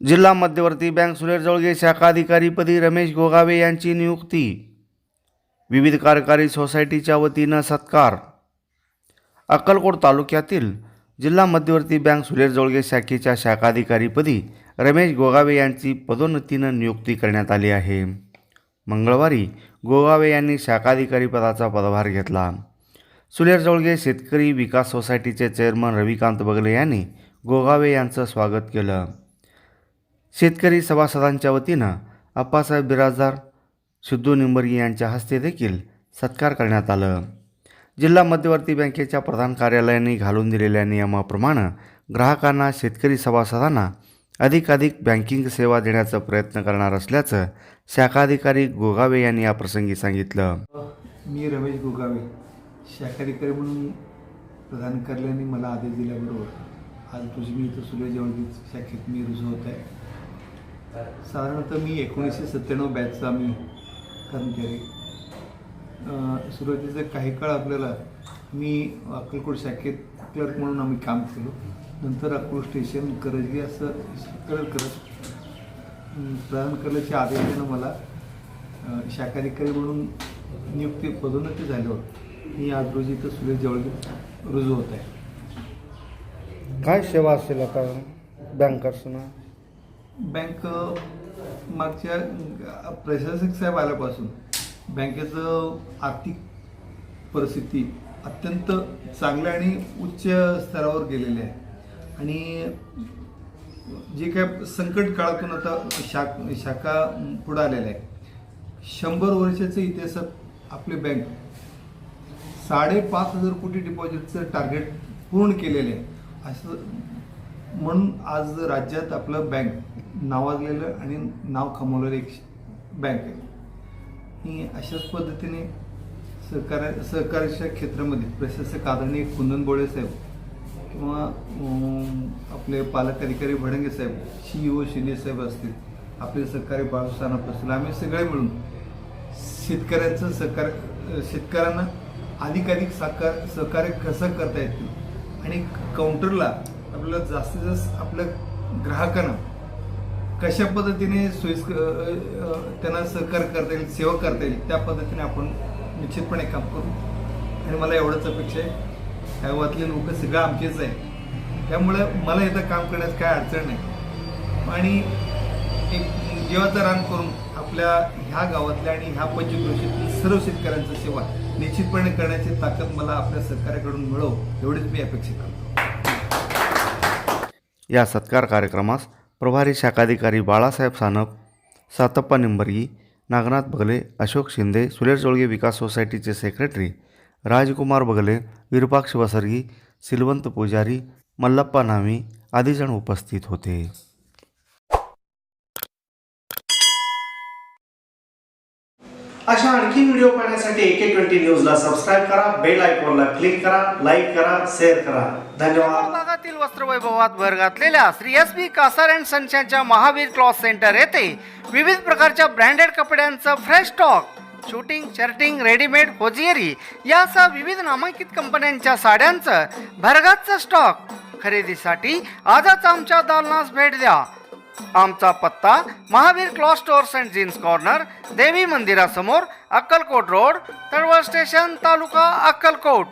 जिल्हा मध्यवर्ती बँक सुरेश जवळगे शाखा अधिकारीपदी रमेश गोगावे यांची नियुक्ती. विविध कार्यकारी सोसायटीच्या वतीनं सत्कार. अक्कलकोट तालुक्यातील जिल्हा मध्यवर्ती बँक सुलेर जवळगे शाखेच्या शाखाधिकारीपदी रमेश गोगावे यांची पदोन्नतीनं नियुक्ती करण्यात आली आहे. मंगळवारी गोगावे यांनी शाखाधिकारी पदाचा पदभार घेतला. सुलेर जवळगे शेतकरी विकास सोसायटीचे चेअरमन रविकांत बगले यांनी गोगावे यांचं स्वागत केलं. शेतकरी सभासदांच्या वतीनं अप्पासाहेब बिराजदार सिद्धू निंबर्गी यांच्या हस्ते देखील सत्कार करण्यात आलं. जिल्हा मध्यवर्ती बँकेच्या प्रधान कार्यालयाने घालून दिलेल्या नियमाप्रमाणे ग्राहकांना शेतकरी सभासदांना अधिकाधिक बँकिंग सेवा देण्याचा प्रयत्न करणार असल्याचं शाखाधिकारी गोगावे यांनी याप्रसंगी सांगितलं. मी रमेश गोगावे शाखाधिकारी म्हणून प्रधान कार्यालयाने मला आदेश दिल्याबरोबर आज तुझी मी इथं सुले शाखेत मी रुजू होत आहे. साधारणतः मी एकोणीसशे सत्त्याण्णव बॅचचा मी कर्मचारी. सुरुवातीचं काही काळ आपल्याला मी अक्कलकोट शाखेत क्लर्क म्हणून आम्ही काम केलो. नंतर अक्कलकोट स्टेशन करजगी असं करत करत प्रदान प्रधान कार्यालयाच्या आदेशानं मला शाखाधिकारी म्हणून नियुक्ती पदोन्नती झाल्यावर मी आज रोजी इथं सुरेश जवळगे रुजू होत आहे. काय सेवा असेल आता? बँकर्सना बँक मागच्या प्रशासक साहेब आल्यापासून बँकेचं आर्थिक परिस्थिती अत्यंत चांगल्या आणि उच्च स्तरावर गेलेली आहे. आणि जे काय संकट काळातून आता शाख शाखा पुढं आलेल्या आहे शंभर वर्षाच्या इतिहासात आपली बँक साडेपाच हजार कोटी डिपॉझिटचं टार्गेट पूर्ण केलेलं आहे. असं म्हणून आज राज्यात आपलं बँक नावाजलेलं आणि नाव कमवलेलं एक बँक आहे. आणि अशाच पद्धतीने सहकार सहकार्याच्या क्षेत्रामध्ये प्रशासक आदरणीय कुंदन बोळे साहेब किंवा आपले पालक अधिकारी भडंगे साहेब सी ओ शिंदे साहेब असतील आपले सहकारी बाळूसाहेब असतील आम्ही सगळे मिळून शेतकऱ्यांचं सहकार शेतकऱ्यांना अधिकाधिक साकार सहकार्य कसं करता येतील? आणि काउंटरला आपल्याला जास्तीत जास्त आपल्या ग्राहकांना कशा पद्धतीने सोयीस्कर त्यांना सहकार्य करता येईल सेवा करता येईल त्या पद्धतीने आपण निश्चितपणे काम करू. आणि मला एवढंच अपेक्षा आहे. गावातले लोक सगळं आमचेच आहे त्यामुळं मला इथं काम करण्यास काय अडचण नाही. आणि एक जीवाचं रान करून आपल्या ह्या गावातल्या आणि ह्या पंचकृषीतील सर्व शेतकऱ्यांचं सेवा निश्चितपणे करण्याची ताकद मला आपल्या सरकारकडून मिळव एवढीच मी अपेक्षित करतो. या सत्कार कार्यक्रमास प्रभारी शाखाधिकारी बाळासाहेब सानप सातप्पा निंबर्गी नागनाथ बगले अशोक शिंदे सुरेश जोळगे विकास सोसायटीचे सेक्रेटरी राजकुमार बगले विरूपाक्ष वसरगी सिलवंत पुजारी मल्लप्पा नामी आदीजण उपस्थित होते. अशा आणखी व्हिडिओ पाहण्यासाठी एके ट्वेंटी न्यूजला सबस्क्राईब करा बेल आयकॉनला क्लिक करा लाईक करा शेअर करा. धन्यवाद. भागातील वस्त्रवैभवात भर घातलेल्या Shri S B Kasar and सनशाच्या Mahavir cloth centre येथे विविध प्रकारच्या ब्रँडेड कपड्यांचं fresh stock suiting shirting readymade hosiery यासह विविध नामांकित कंपन्यांच्या साड्यांचं भरगच्च स्टॉक. खरेदीसाठी आजच आमच्या दालनास भेट द्या. आमचा पत्ता Mahavir cloth stores and jeans corner देवी मंदिरासमोर अक्कलकोट रोड तळवळ स्टेशन तालुका अक्कलकोट.